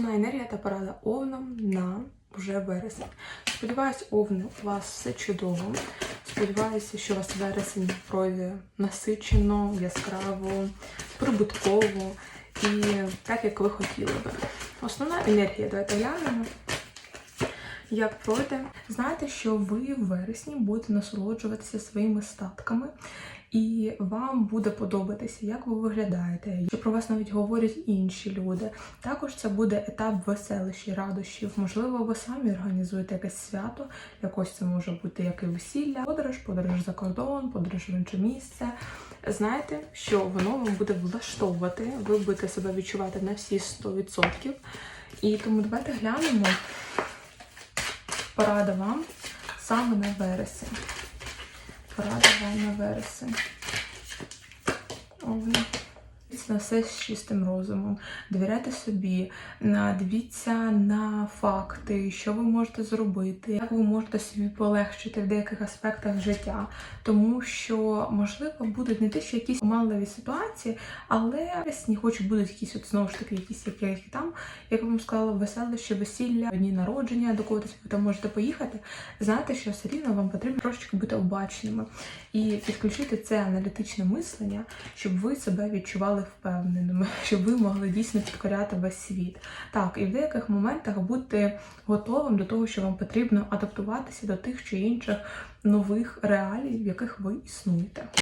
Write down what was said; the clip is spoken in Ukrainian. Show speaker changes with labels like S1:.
S1: Основна енергія та порада овнам на вже вересень. Сподіваюсь, овни, у вас все чудово. Сподіваюся, що у вас вересень пройде насичено, яскраво, прибутково і так, як ви хотіли би. Основна енергія, давайте глянемо. Як пройде, знайте, що ви в вересні будете насолоджуватися своїми статками, і вам буде подобатися, як ви виглядаєте, що про вас навіть говорять інші люди. Також це буде етап веселищі, радощів. Можливо, ви самі організуєте якесь свято, якось це може бути як і весілля, подорож, подорож за кордон, подорож в інше місце. Знайте, що воно вам буде влаштовувати, ви будете себе відчувати на всі 100%. І тому давайте глянемо порада вам саме на вересень. Порада вам на вересень. Овни. На все з чистим розумом. Довіряйте собі, дивіться на факти, що ви можете зробити, як ви можете собі полегшити в деяких аспектах життя. Тому що, можливо, будуть не те, що якісь оманливі ситуації, але весні хоч будуть якісь от знову ж таки, якісь як я їх там, як я вам сказала, веселище, весілля, дні народження, до когось ви там можете поїхати. Знайте, що все рівно вам потрібно трошечки бути обачними і підключити це аналітичне мислення, щоб ви себе відчували впевненими, щоб ви могли дійсно підкоряти весь світ. Так, і в деяких моментах бути готовим до того, що вам потрібно адаптуватися до тих чи інших нових реалій, в яких ви існуєте.